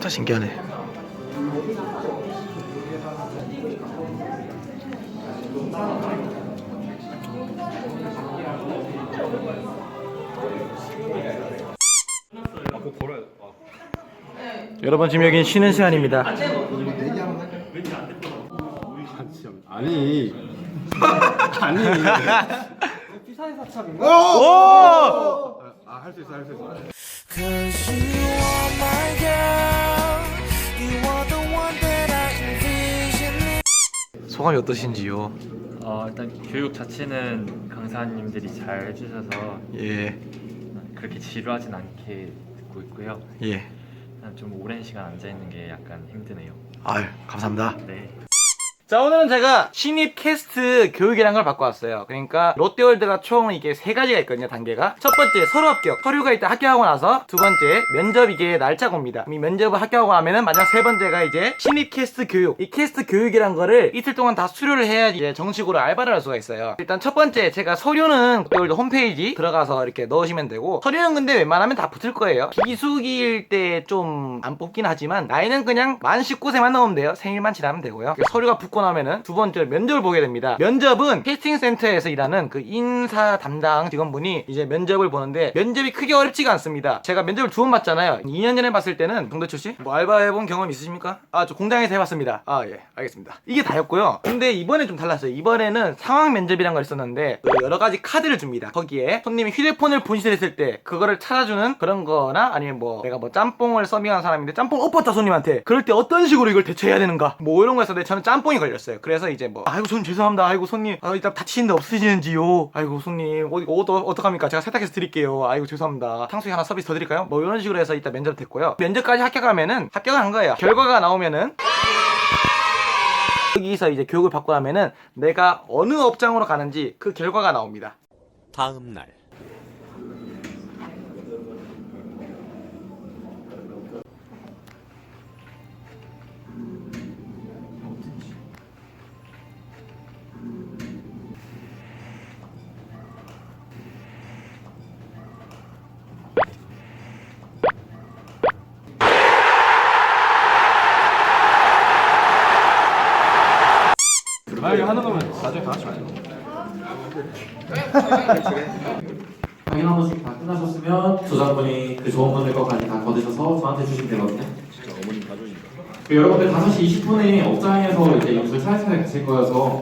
다 신기하네. 여러분 지금 여기는 쉬는 시간입니다. 아니 아니 오! 아할 수 있어 할 수 있어 소감이 어떠신지요? 어, 일단 교육 자체는 강사님들이 잘 해주셔서 예, 그렇게 지루하진 않게 듣고 있고요. 예. 좀 오랜 시간 앉아 있는 게 약간 힘드네요. 아유, 감사합니다. 네. 자 오늘은 제가 신입 캐스트 교육이라는 걸 받고 왔어요. 그러니까 롯데월드가 총 이게 세 가지가 있거든요 단계가. 첫 번째 서류 합격 서류가 일단 합격하고 나서. 두 번째 면접 이게 날짜가 옵니다. 이 면접을 합격하고 나면은 마지막 세 번째가 이제 신입 캐스트 교육. 이 캐스트 교육이란 거를 이틀 동안 다 수료를 해야지 이제 정식으로 알바를 할 수가 있어요. 일단 첫 번째 제가 서류는 롯데월드 홈페이지 들어가서 이렇게 넣으시면 되고 서류는 근데 웬만하면 다 붙을 거예요. 기수기일 때 좀 안 뽑긴 하지만 나이는 그냥 만 19세만 넣으면 돼요. 생일만 지나면 되고요. 서류가 붙고 나면은 두 번째 면접을 보게 됩니다. 면접은 캐스팅 센터에서 일하는 그 인사 담당 직원분이 이제 면접을 보는데 면접이 크게 어렵지가 않습니다. 제가 면접을 두 번 봤잖아요. 2년 전에 봤을 때는 정대철 씨? 뭐 알바 해본 경험 있으십니까? 아 저 공장에서 해봤습니다. 아 예 알겠습니다. 이게 다였고요. 근데 이번에 좀 달랐어요. 이번에는 상황 면접이란 걸 있었는데 그 여러 가지 카드를 줍니다. 거기에 손님이 휴대폰을 분실했을 때 그거를 찾아주는 그런 거나 아니면 뭐 내가 뭐 짬뽕을 서빙한 사람인데 짬뽕 엎었다 손님한테. 그럴 때 어떤 식으로 이걸 대처해야 되는가? 뭐 이런 거였는데 저는 짬뽕이 걸 렸어요. 그래서 이제 뭐 아이고 손님 죄송합니다. 아이고 손님. 아 일단 다치신 데 없으시는지요? 아이고 손님. 어디 옷 어, 어떡합니까? 제가 세탁해서 드릴게요. 아이고 죄송합니다. 탕수육 하나 서비스 더 드릴까요? 뭐 이런 식으로 해서 일단 면접 됐고요. 면접까지 합격하면은 합격을 한 거예요. 결과가 나오면은 여기서 이제 교육을 받고 나면은 내가 어느 업장으로 가는지 그 결과가 나옵니다. 다음 날 아 이거 하는 거면 나중에 다 같이 와요 확인 한 번씩 다 끝나셨으면 조장분이 그 조언분들 것까지 다 거두셔서 저한테 주시면 되거든요. 그 여러분들 5시 20분에 업장에서 이제 연습을 차례차례 가실 거여서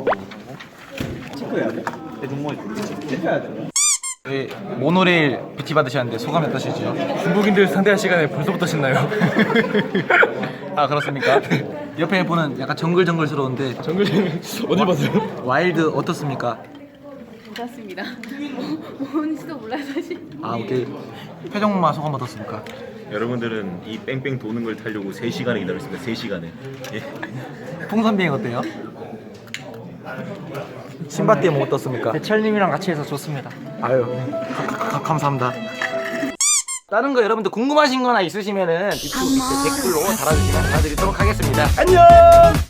네, 모노레일 PT 받으셨는데 소감이 어떠시죠? 중국인들 상대할 시간에 벌써부터 신나요. 아 그렇습니까? 옆에 보는 약간 정글정글스러운데 정글정글 어디 봤어요? 와일드 어떻습니까? 괜찮습니다. 뭐, 뭔지도 몰라요 사실. 아 오케이 표정만 소감 어떻습니까? 여러분들은 이 뺑뺑 도는 걸 타려고 3시간을 기다렸습니다. 3시간을. 예. 풍선 비행 어때요? 신바띠에 뭐 어떻습니까? 대철님이랑 같이 해서 좋습니다. 아유 가- 가- 가- 감사합니다. 다른 거 여러분들 궁금하신 거나 있으시면은 밑에 댓글로 달아주시면 달아드리도록 하겠습니다. 안녕!